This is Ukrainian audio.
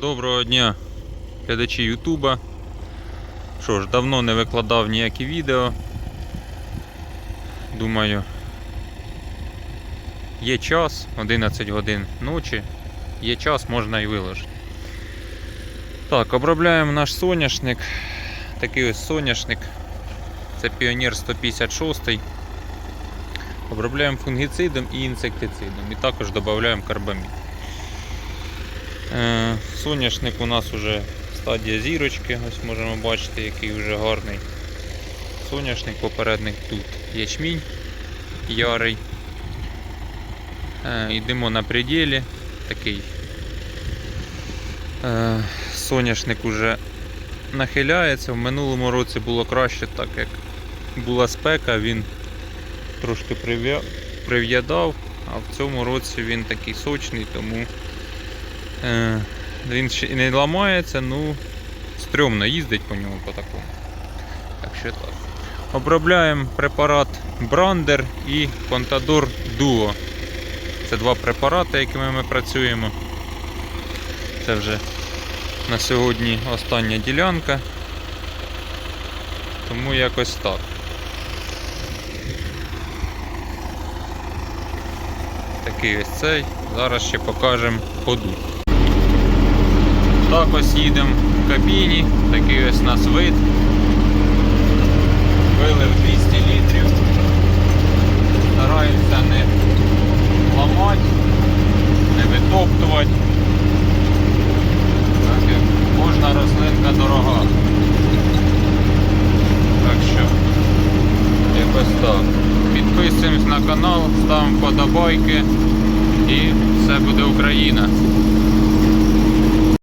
Доброго дня, глядачі Ютуба. Що ж, давно не викладав ніякі відео. Думаю, є час, 11 годин ночі, є час, можна і виложити. Так, обробляємо наш соняшник. Такий ось соняшник. Це Піонер 156. Обробляємо фунгіцидом і інсектицидом. І також додаємо карбамід. Е, Соняшник у нас вже стадія зірочки, ось можемо бачити, який вже гарний. Соняшник попередник тут ячмінь ярий. Е, Йдемо на пределі. Такий е, соняшник уже нахиляється. В минулому році було краще, так як була спека, він трошки прив'ядав, а в цьому році він такий сочний, тому він ще не ламається, ну стрьомно їздить по ньому по такому. Так що так. Обробляємо препарат Брандер і Contador Duo. Це два препарати, якими ми працюємо. Це вже на сьогодні остання ділянка. Тому якось так. Такий ось цей. Зараз ще покажемо ходу. Так ось їдемо в кабіні, такий ось нас вид. Вилив 200 літрів. Стараємося не ламати, не витоптувати. Так як кожна рослинка дорога. Так що, якось так. Підписуємось на канал, ставимо вподобайки і все буде Україна.